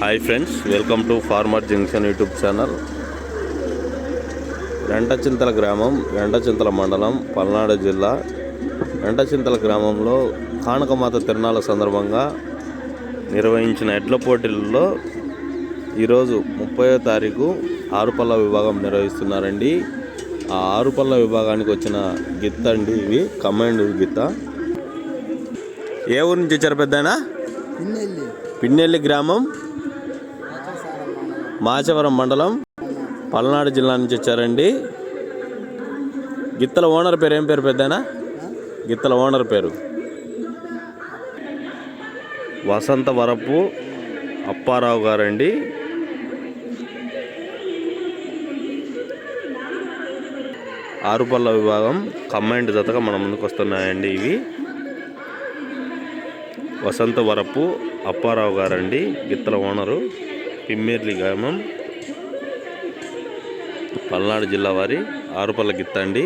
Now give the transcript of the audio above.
Hi friends welcome to farmer junction YouTube channel. Rentachintala గ్రామం రెంటచింతల మండలం పల్నాడు జిల్లా. రెంటచింతల గ్రామంలో కానకమాత తిరునాళ్ళ సందర్భంగా నిర్వహించిన ఎడ్ల పోటీలలో ఈరోజు ముప్పయో తారీఖు ఆరుపల్ల విభాగం నిర్వహిస్తున్నారండి. ఆ ఆరుపల్ల విభాగానికి వచ్చిన గిత్త అండి ఇవి కమాండ్ గిత్త. ఏ ఊరు నుంచి వచ్చారు పెద్దనా పిన్నెల్లి. పిన్నెల్లి గ్రామం. మాచవరం మండలం పల్నాడు జిల్లా నుంచి వచ్చారండి. గిత్తల ఓనర్ పేరు ఏం పేరు పెద్దనా గిత్తల ఓనర్ పేరు. వసంత వరపు అప్పారావు గారండి. ఆరుపల్ల విభాగం కమాండ్ జతగా మన ముందుకు వస్తున్నాయండి ఇవి. వసంత వరపు అప్పారావు గారండి గిత్తల ఓనరు. పిమ్మేర్లి గ్రామం పల్నాడు జిల్లా వారి ఆరుపల్ల గిత్తండి.